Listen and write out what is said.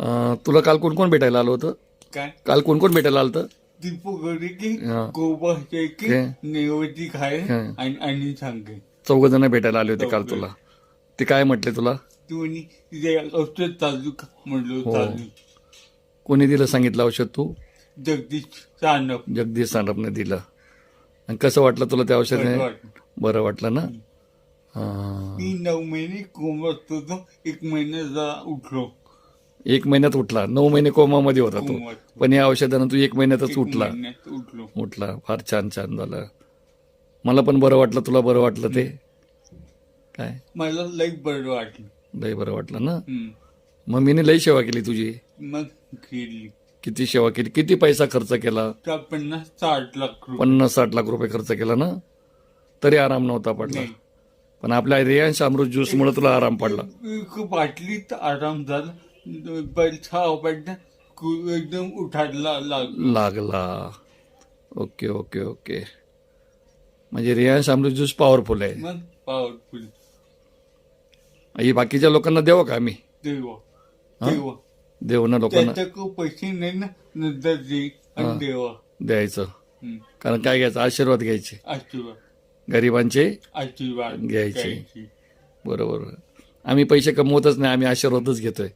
अं, तुला काल कोण कोण भेटायला आलं होतं काय काल कोण कोण भेटायला आलं होतं दीपक की हा. गोबा शेळके के? नेवती खाय हा. आणि आणि सांगे चौघ जण भेटायला आले होते काल. तुला ते काय म्हटले तुला तू म्हणे तिथे औषध चालू का म्हणलो हो. चालू कोणी दिलं सांगितलं औषध तू जगदीश सानप जगदीश सानपने दिलं आणि कसं वाटलं तुला त्या औषधाने बरं वाटलं. ना हा. मी नऊ महिने कोमत होतो एक महिन्याचा उठलो एक महिन्यात उठला. नऊ महिने कोमामध्ये होता तो. पण या औषधानं तू एक महिन्यातच उठला. उठलो. फार छान छान झालं. मला पण बरं वाटलं. तुला बरं वाटलं ते? काय? मला लई बरं वाटलं. लय बरं वाटलं ना? हम्म. मम्मीने लई सेवा केली तुझी? मग केली. किती सेवा केली? किती पैसा खर्च केला? पन्नास साठ लाख पन्नास साठ लाख रुपये खर्च केला ना? तरी आराम नव्हता पडला. पण आपल्या रियांश अमृत ज्यूस मुळे तुला आराम पडला. बाटलीत आराम झाला. पडला एकदम उठायला लागलो लागला. Okay okay okay. म्हणजे रियांश अमृत ज्यूस पॉवरफुल आहे. मग पॉवरफुल ही बाकीच्या लोकांना देऊ का आम्ही? देवा. हा? देवा. देऊ ना लोकांना? त्याच्याकडे पैसे नाही ना नंतर दे हा. आणि देवा. द्यायचं. कारण काय घ्यायचं? आशीर्वाद घ्यायचे. आशीर्वाद. गरिबांचे आशीर्वाद घ्यायचे. बरोबर. आम्ही पैसे कमवतच नाही आम्ही आशीर्वादच घेतोय.